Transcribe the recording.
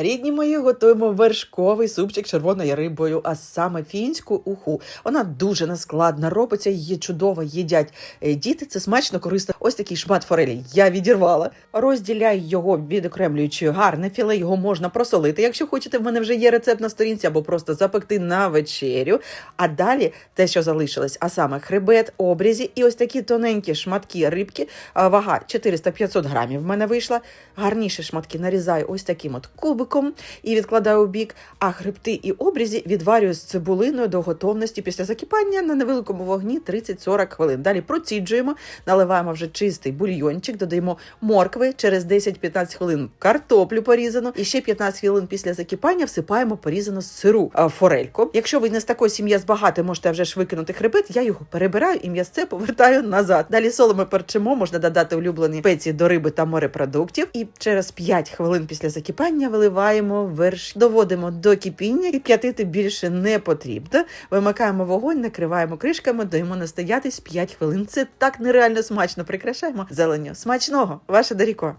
Рідні мої готуємо вершковий супчик червоною рибою, а саме фінську уху. Вона дуже нескладна, робиться її чудово, їдять е, діти. Це смачно, корисно. Ось такий шмат форелі я відірвала. Розділяю його, відокремлюючи гарне філе. Його можна просолити. Якщо хочете, в мене вже є рецепт на сторінці, або просто запекти на вечерю. А далі те, що залишилось, а саме хребет, обрізі і ось такі тоненькі шматки рибки. Вага 400-500 грамів в мене вийшла. Гарніші шматки нарізаю ось таким от кубиком і відкладаю у бік. А хребти і обрізі відварюю з цибулиною до готовності після закипання на невеликому вогні 30-40 хвилин. Далі проціджуємо, наливаємо вже чистий бульйончик, додаємо моркви через 10-15 хвилин картоплю порізану. І ще 15 хвилин після закипання всипаємо порізану сиру форельку. Якщо ви не з такої сім'ї збагати, можете вже ж викинути хребет, я його перебираю і м'ясце повертаю назад. Далі солимо перчимо, можна додати улюблені спеції до риби та морепродуктів. І через 5 хвилин після закипання виливаємо верш, доводимо до кипіння і п'ятити більше не потрібно. Вимикаємо вогонь, накриваємо кришками, даємо настоятись 5 хвилин. Це так нереально смачно. Прикрашаємо зеленню. Смачного, ваша Даріко.